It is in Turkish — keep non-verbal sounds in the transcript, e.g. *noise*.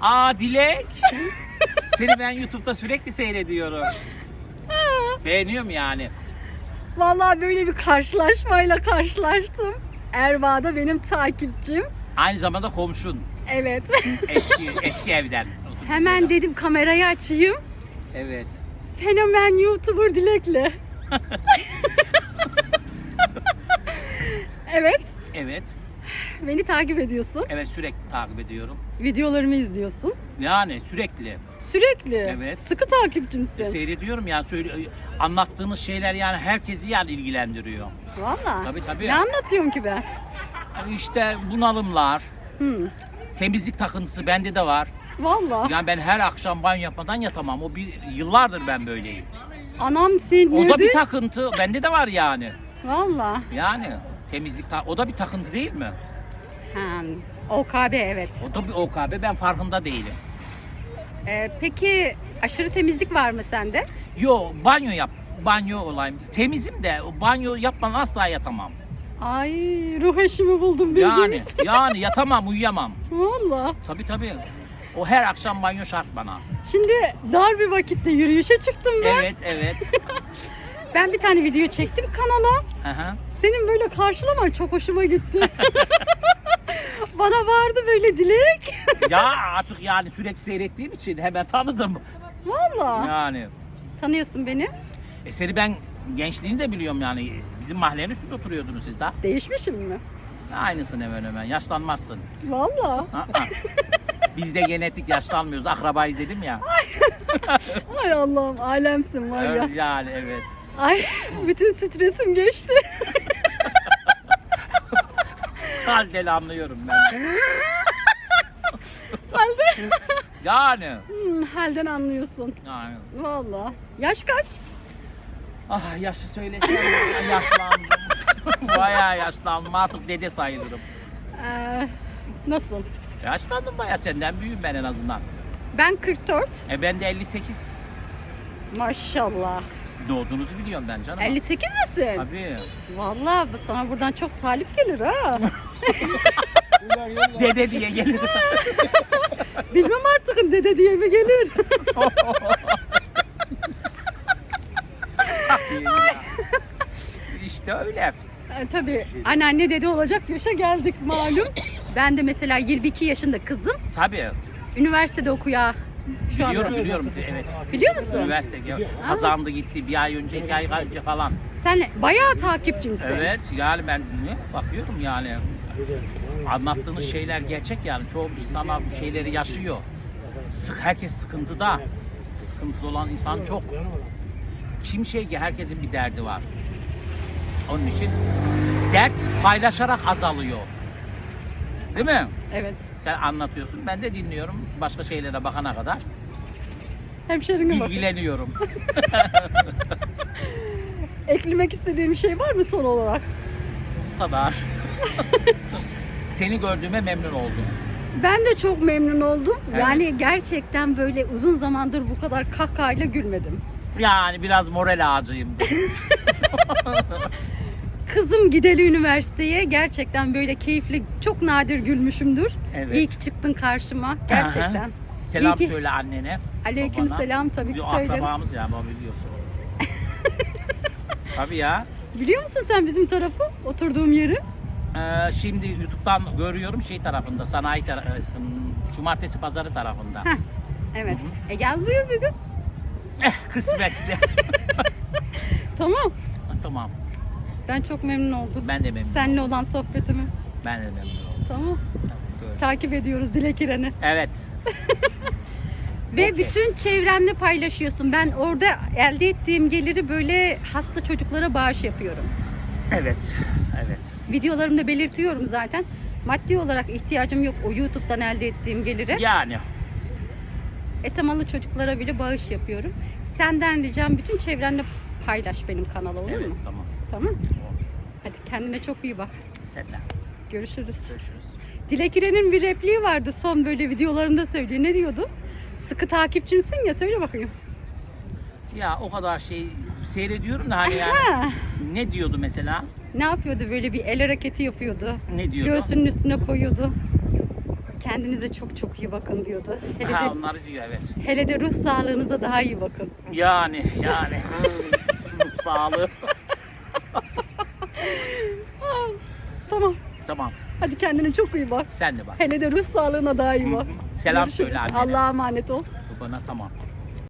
Aa Dilek. *laughs* Seni ben YouTube'da sürekli seyrediyorum. *laughs* Beğeniyorum yani. Vallahi böyle bir karşılaşmayla karşılaştım. Erva da benim takipçim. Aynı zamanda komşun. Evet. *laughs* Eski eski evden. Hemen dedim kamerayı açayım. Evet. Fenomen YouTuber Dilek'le. evet. Evet. *laughs* Beni takip ediyorsun. Evet sürekli takip ediyorum. Videolarımı izliyorsun. Yani sürekli Sürekli. Evet. Sıkı takipçimsin. seyrediyorum yani söyle anlattığınız şeyler yani herkesi yani ilgilendiriyor. Valla. Tabii, tabii. Ne anlatıyorum ki ben? İşte bunalımlar, Hı. temizlik takıntısı bende de var. Valla. Yani ben her akşam banyo yapmadan yatamam. O bir yıllardır ben böyleyim. Anam sinirdi. O da bir takıntı. Bende de var yani. Valla. Yani temizlik o da bir takıntı değil mi? Ha, OKB evet. O da bir OKB ben farkında değilim. Ee, peki aşırı temizlik var mı sende? Yo banyo yap. Banyo olayım. Temizim de o banyo yapmadan asla yatamam. Ay ruh eşimi buldum Yani bildiğiniz. yani yatamam uyuyamam. Valla. Tabii tabii. O her akşam banyo şart bana. Şimdi dar bir vakitte yürüyüşe çıktım ben. Evet evet. *laughs* Ben bir tane video çektim kanala. Hı. Senin böyle karşılaman çok hoşuma gitti. *laughs* Bana vardı böyle dilek. ya artık yani sürekli seyrettiğim için hemen tanıdım. Valla. Yani. Tanıyorsun beni. E seni ben gençliğini de biliyorum yani. Bizim mahallenin üstünde oturuyordunuz siz de. Değişmişim mi? Aynısın hemen hemen. Yaşlanmazsın. Valla. Biz de genetik yaşlanmıyoruz. Akraba izledim ya. Ay Allah'ım alemsin var ya. Yani evet. Ay bütün stresim geçti. Halden anlıyorum ben. de. *laughs* Halde. Yani. Hmm, halden anlıyorsun. yani. Valla. Yaş kaç? Ah yaşı söylesem ya, yaşlandım. *laughs* bayağı yaşlandım. Artık dede sayılırım. Ee, nasıl? Yaşlandım bayağı senden büyüğüm ben en azından. Ben 44. E ben de 58. Maşallah. Siz doğduğunuzu biliyorum ben canım. 58 misin? Tabii. Valla sana buradan çok talip gelir ha. *laughs* *laughs* Dede diye gelir. *laughs* Bilmem artık dede diye mi gelir? işte öyle. Ee, tabii anneanne dede olacak yaşa geldik malum. Ben de mesela 22 yaşında kızım. Tabii. Üniversitede okuya şu anda. Biliyorum biliyorum. Evet. Biliyor musun? Üniversite kazandı gitti bir ay önce iki ay önce falan. Sen bayağı takipçimsin. Evet yani ben ne bakıyorum yani anlattığınız şeyler gerçek yani çoğu insanlar bu şeyleri yaşıyor. Sık herkes sıkıntıda. Sıkıntısı olan insan çok. Kim şey ki herkesin bir derdi var. Onun için dert paylaşarak azalıyor. Değil mi? Evet. Sen anlatıyorsun ben de dinliyorum başka şeylere bakana kadar Hemşerine bak. ilgileniyorum. *laughs* Eklemek istediğim bir şey var mı son olarak? Bu kadar. *laughs* Seni gördüğüme memnun oldum. Ben de çok memnun oldum. Evet. Yani gerçekten böyle uzun zamandır bu kadar kahkahayla gülmedim. Yani biraz moral ağacıyım. *laughs* Kızım gideli üniversiteye gerçekten böyle keyifli, çok nadir gülmüşümdür. Evet. İyi ki çıktın karşıma. Gerçekten. Aha. Selam İyi ki- söyle annene. Aleyküm babana. selam tabii ki söylerim. akrabamız ya baba biliyorsun. *laughs* Tabii ya. Biliyor musun sen bizim tarafı? Oturduğum yeri? Ee, şimdi YouTube'dan görüyorum şey tarafında, sanayi tarafında, cumartesi pazarı tarafında. Heh, evet. E gel buyur bir gün. eh kısmetse. *laughs* Tamam. tamam. Ben çok memnun oldum. Ben de memnun. Seninle olan sohbetimi. Ben de memnun oldum. Tamam. Tamam. Takip ediyoruz Dilek İren'i. Evet. *laughs* Ve Okey. bütün çevrenle paylaşıyorsun. Ben orada elde ettiğim geliri böyle hasta çocuklara bağış yapıyorum. Evet. Evet. Videolarımda belirtiyorum zaten. Maddi olarak ihtiyacım yok o YouTube'dan elde ettiğim gelire. Yani. Esemalı çocuklara bile bağış yapıyorum. Senden ricam bütün çevrenle paylaş benim kanala olur Evet mu? tamam. Tamam. Hadi kendine çok iyi bak. Senden. Görüşürüz. Görüşürüz. Dilek İren'in bir repliği vardı son böyle videolarında söylüyor. Ne diyordu? Sıkı takipçimsin ya söyle bakayım. Ya o kadar şey seyrediyorum da hani yani. Ne diyordu mesela? Ne yapıyordu böyle bir el hareketi yapıyordu. Ne diyordu? Göğsünün üstüne koyuyordu. kendinize çok çok iyi bakın diyordu. Hele Ha de, onları diyor evet. hele de ruh sağlığınıza daha iyi bakın. Yani yani. Sağlığı. *laughs* Tamam. Tamam. Hadi kendine çok iyi bak. Sen de bak. Hele de ruh sağlığına daha iyi bak. Selam Görüşürüz. söyle annene. Allah'a emanet ol. Bana tamam.